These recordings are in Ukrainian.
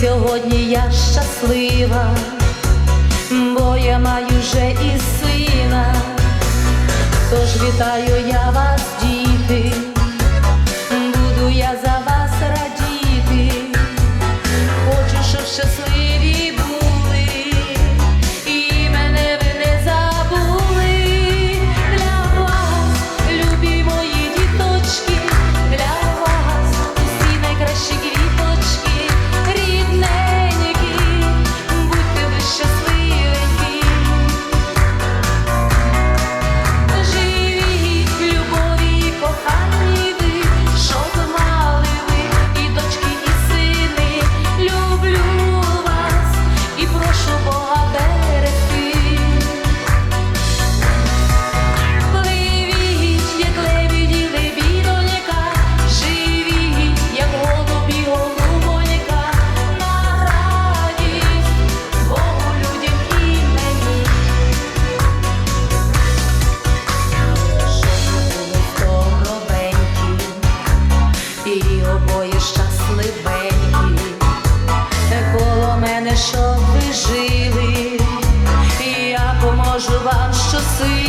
Сьогодні я щаслива, бо я маю вже і сина, тож вітаю я вас, діти. тобою щасливенькі, коло мене, щоб ви жили, і я поможу вам щасливо.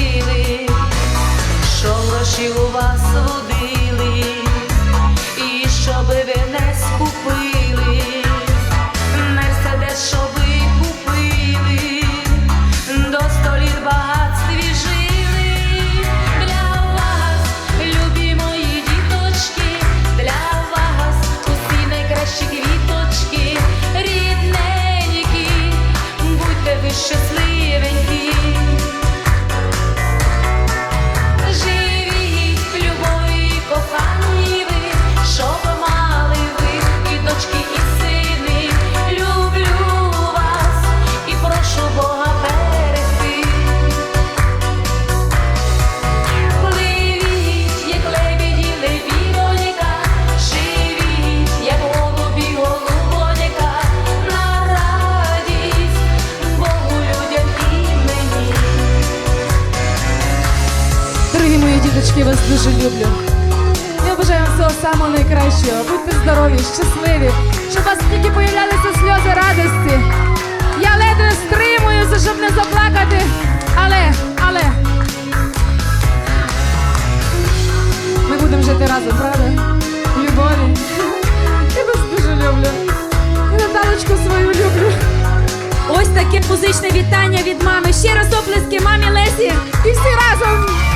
Діточки, я вас дуже люблю. Я бажаю вам всього самого найкращого. Будьте здорові, щасливі, щоб у вас тільки появлялися сльози радості. Я ледве не стримуюся, щоб не заплакати. Але, але ми будемо жити разом, правда? В любові. Я вас дуже люблю. І Наталочку свою люблю. Ось таке музичне вітання від мами. Ще раз оплески мамі Лесі. І всі разом.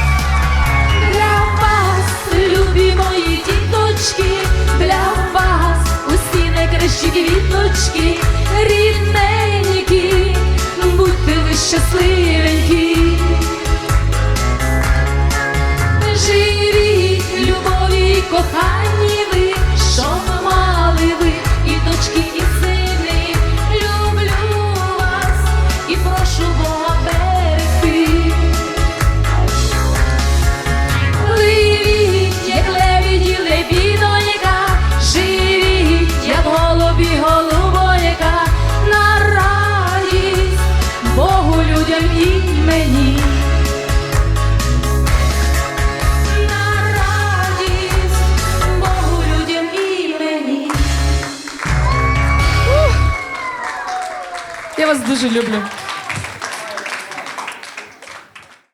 щасливенькі. Я вас дуже люблю.